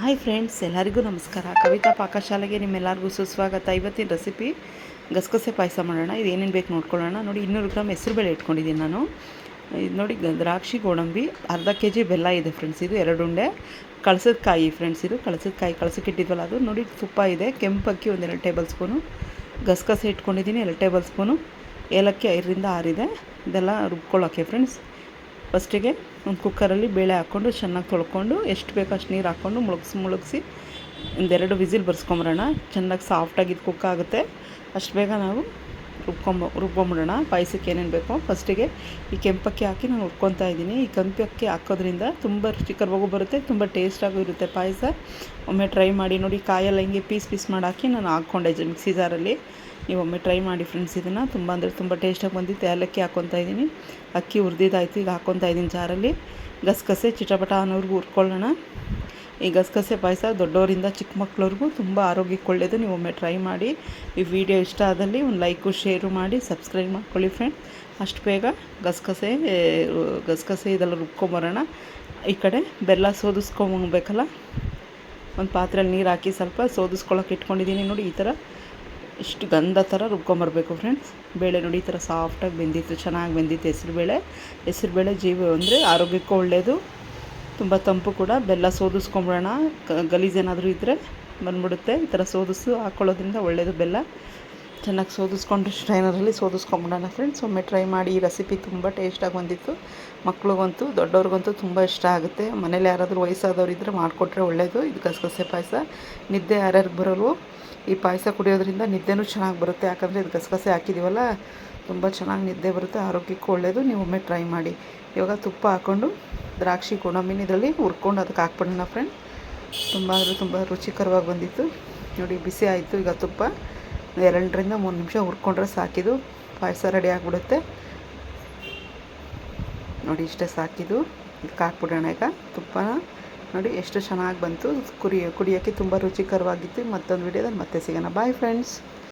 Hi friends, ಎಲ್ಲರಿಗೂ ನಮಸ್ಕಾರ. ಕವಿತಾ ಪಾಕಶಾಲೆಗೆ ನಿಮ್ಮೆಲ್ಲರಿಗೂ ಸುಸ್ವಾಗತ. ಇವತ್ತಿನ ರೆಸಿಪಿ ಗಸಗಸೆ ಪಾಯಸ ಮಾಡೋಣ. ಇದು ಏನೇನು ಬೇಕು ನೋಡ್ಕೊಳ್ಳೋಣ. ನೋಡಿ, ಇನ್ನೂರು ಗ್ರಾಮ್ ಹೆಸರು ಬೇಳೆ ಇಟ್ಕೊಂಡಿದ್ದೀನಿ ನಾನು. ಇದು ನೋಡಿ ದ್ರಾಕ್ಷಿ, ಗೋಡಂಬಿ, ಅರ್ಧ ಕೆ ಜಿ ಬೆಲ್ಲ ಇದೆ ಫ್ರೆಂಡ್ಸ್, ಇದು ಎರಡು ಉಂಡೆ. ಕಳಸದ ಕಾಯಿ ಫ್ರೆಂಡ್ಸ್, ಇದು ಕಳಸದ ಕಾಯಿ ಕಳಸಕ್ಕಿಟ್ಟಿದ್ವಲ್ಲ, ಅದು ನೋಡಿ, ತುಪ್ಪ ಇದೆ. ಕೆಂಪಕ್ಕಿ ಒಂದು ಎರಡು ಟೇಬಲ್ ಸ್ಪೂನು ಗಸಗಸೆ ಇಟ್ಕೊಂಡಿದ್ದೀನಿ, ಎರಡು ಟೇಬಲ್ ಸ್ಪೂನು ಏಲಕ್ಕಿ ಐದರಿಂದ ಆರಿದೆ ಇದೆಲ್ಲ ರುಬ್ಕೊಳ್ಳೋಕೆ ಫ್ರೆಂಡ್ಸ್. ಫಸ್ಟಿಗೆ ಒಂದು ಕುಕ್ಕರಲ್ಲಿ ಬೇಳೆ ಹಾಕ್ಕೊಂಡು ಚೆನ್ನಾಗಿ ತೊಳ್ಕೊಂಡು ಎಷ್ಟು ಬೇಕೋ ಅಷ್ಟು ನೀರು ಹಾಕ್ಕೊಂಡು ಮುಳುಗ್ಸಿ ಮುಳುಗಿಸಿ ಒಂದೆರಡು ವಿಸಿಲ್ ಬರ್ಸ್ಕೊಂಬರೋಣ. ಚೆನ್ನಾಗಿ ಸಾಫ್ಟಾಗಿ ಇದು ಕುಕ್ ಆಗುತ್ತೆ. ಅಷ್ಟು ಬೇಗ ನಾವು ರುಬ್ಕೊಂಬ, ರುಬ್ಕೊಂಬಿಡೋಣ. ಪಾಯಸಕ್ಕೆ ಏನೇನು ಬೇಕೋ ಫಸ್ಟಿಗೆ ಈ ಕೆಂಪಕ್ಕಿ ಹಾಕಿ ನಾನು ಹುರ್ಕೊತಾ ಇದ್ದೀನಿ. ಈ ಕೆಂಪಕ್ಕಿ ಹಾಕೋದ್ರಿಂದ ತುಂಬ ರುಚಿಕರವಾಗೂ ಬರುತ್ತೆ, ತುಂಬ ಟೇಸ್ಟಾಗೂ ಇರುತ್ತೆ ಪಾಯಸ. ಒಮ್ಮೆ ಟ್ರೈ ಮಾಡಿ ನೋಡಿ, ಕಾಯೆಲ್ಲ ಹಿಂಗೆ ಪೀಸ್ ಪೀಸ್ ಮಾಡಿ ಹಾಕಿ ನಾನು ಹಾಕ್ಕೊಂಡೆ ಮಿಕ್ಸಿ ಜಾರಲ್ಲಿ. ನೀವು ಒಮ್ಮೆ ಟ್ರೈ ಮಾಡಿ ಫ್ರೆಂಡ್ಸ್ ಇದನ್ನು. ತುಂಬ ಅಂದರೆ ತುಂಬ ಟೇಸ್ಟಾಗಿ ಬಂದಿತ್ತು. ಏಲಕ್ಕಿ ಹಾಕ್ಕೊತಾ ಇದ್ದೀನಿ. ಅಕ್ಕಿ ಹುರಿದಿದ್ದಾಯ್ತು ಈಗ ಹಾಕ್ಕೊತಾ ಇದ್ದೀನಿ ಜಾರಲ್ಲಿ. ಗಸಗಸೆ, ಚಿಟಪಟ ಅನ್ನೋರ್ಗು ಹುರ್ಕೊಳ್ಳೋಣ. ಈ ಗಸಗಸೆ ಪಾಯಸ ದೊಡ್ಡವರಿಂದ ಚಿಕ್ಕ ಮಕ್ಕಳವ್ರಿಗೂ ತುಂಬ ಆರೋಗ್ಯಕ್ಕೆ ಒಳ್ಳೆಯದು ನೀವು ಟ್ರೈ ಮಾಡಿ. ಈ ವಿಡಿಯೋ ಇಷ್ಟ ಆದಲ್ಲಿ ಒಂದು ಲೈಕು ಶೇರು ಮಾಡಿ ಸಬ್ಸ್ಕ್ರೈಬ್ ಮಾಡ್ಕೊಳ್ಳಿ ಫ್ರೆಂಡ್ ಅಷ್ಟು ಬೇಗ ಗಸಗಸೆ ಗಸಗಸೆ ಇದೆಲ್ಲ ರುಬ್ಕೊಂಬರೋಣ. ಈ ಕಡೆ ಬೆಲ್ಲ ಸೋದಿಸ್ಕೊಂಬೇಕಲ್ಲ ಒಂದು ಪಾತ್ರೆಯಲ್ಲಿ ನೀರು ಹಾಕಿ ಸ್ವಲ್ಪ ಸೋದಿಸ್ಕೊಳಕ್ಕೆ ಇಟ್ಕೊಂಡಿದ್ದೀನಿ ನೋಡಿ ಈ ಥರ ಇಷ್ಟು ಗಂಧ ಥರ ರುಬ್ಕೊಂಬರ್ಬೇಕು ಫ್ರೆಂಡ್ಸ್ ಬೇಳೆ ನೋಡಿ ಈ ಥರ ಸಾಫ್ಟಾಗಿ ಬೆಂದಿತ್ತು, ಚೆನ್ನಾಗಿ ಬೆಂದಿತ್ತು ಹೆಸರುಬೇಳೆ ಹೆಸರುಬೇಳೆ ಜೀವ ಅಂದರೆ ಆರೋಗ್ಯಕ್ಕೂ ಒಳ್ಳೆಯದು ತುಂಬ ತಂಪು ಕೂಡ. ಬೆಲ್ಲ ಸೋದಿಸ್ಕೊಂಬಿಡೋಣ. ಗಲೀಜೇನಾದರೂ ಇದ್ದರೆ ಬಂದ್ಬಿಡುತ್ತೆ. ಈ ಥರ ಸೋದಿಸು ಹಾಕ್ಕೊಳ್ಳೋದ್ರಿಂದ ಒಳ್ಳೆಯದು ಬೆಲ್ಲ. ಚೆನ್ನಾಗಿ ಸೋದಿಸ್ಕೊಂಡು ಸ್ಟ್ರೈನರಲ್ಲಿ ಸೋದಿಸ್ಕೊಂಬಿಡೋಣ ಫ್ರೆಂಡ್ಸ್ ಒಮ್ಮೆ ಟ್ರೈ ಮಾಡಿ, ಈ ರೆಸಿಪಿ ತುಂಬ ಟೇಸ್ಟಾಗಿ ಬಂದಿತ್ತು. ಮಕ್ಳಿಗಂತೂ, ದೊಡ್ಡವ್ರಿಗಂತೂ ತುಂಬ ಇಷ್ಟ ಆಗುತ್ತೆ. ಮನೇಲಿ ಯಾರಾದರೂ ವಯಸ್ಸಾದವ್ರು ಇದ್ದರೆ ಮಾಡಿಕೊಟ್ರೆ ಒಳ್ಳೆಯದು ಇದು ಗಸಗಸೆ ಪಾಯಸ. ನಿದ್ದೆ ಯಾರ್ಯಾರಿಗೆ ಬರೋರು ಈ ಪಾಯಸ ಕುಡಿಯೋದ್ರಿಂದ ನಿದ್ದೆನೂ ಚೆನ್ನಾಗಿ ಬರುತ್ತೆ. ಯಾಕಂದರೆ ಇದು ಗಸಗಸೆ ಹಾಕಿದ್ದೀವಲ್ಲ ತುಂಬ ಚೆನ್ನಾಗಿ ನಿದ್ದೆ ಬರುತ್ತೆ. ಆರೋಗ್ಯಕ್ಕೂ ಒಳ್ಳೆಯದು ನೀವು ಒಮ್ಮೆ ಟ್ರೈ ಮಾಡಿ. ಇವಾಗ ತುಪ್ಪ ಹಾಕ್ಕೊಂಡು ದ್ರಾಕ್ಷಿ ಗೋಡಂಬಿನ ಇದರಲ್ಲಿ ಹುರ್ಕೊಂಡು ಅದಕ್ಕೆ ಹಾಕ್ಬಿಡೋಣ ಫ್ರೆಂಡ್ ತುಂಬ ಅಂದರೆ ತುಂಬ ರುಚಿಕರವಾಗಿ ಬಂದಿತ್ತು. ನೋಡಿ, ಬಿಸಿ ಆಯಿತು ಈಗ ತುಪ್ಪ. ಎರಡರಿಂದ ಮೂರು ನಿಮಿಷ ಹುರ್ಕೊಂಡ್ರೆ ಸಾಕಿದು ಪಾಯಸ ರೆಡಿ ಆಗಿಬಿಡುತ್ತೆ. ನೋಡಿ ಇಷ್ಟೇ ಸಾಕಿದು ಇದಕ್ಕೆ ಹಾಕ್ಬಿಡೋಣ ಈಗ. ತುಪ್ಪನ ನೋಡಿ ಎಷ್ಟು ಚೆನ್ನಾಗಿ ಬಂತು. ಕುರಿ ಕುಡಿಯೋಕ್ಕೆ ತುಂಬ ರುಚಿಕರವಾಗಿತ್ತು. ಮತ್ತೊಂದು ವಿಡಿಯೋದಲ್ಲಿ ಮತ್ತೆ ಸಿಗೋಣ. Bye friends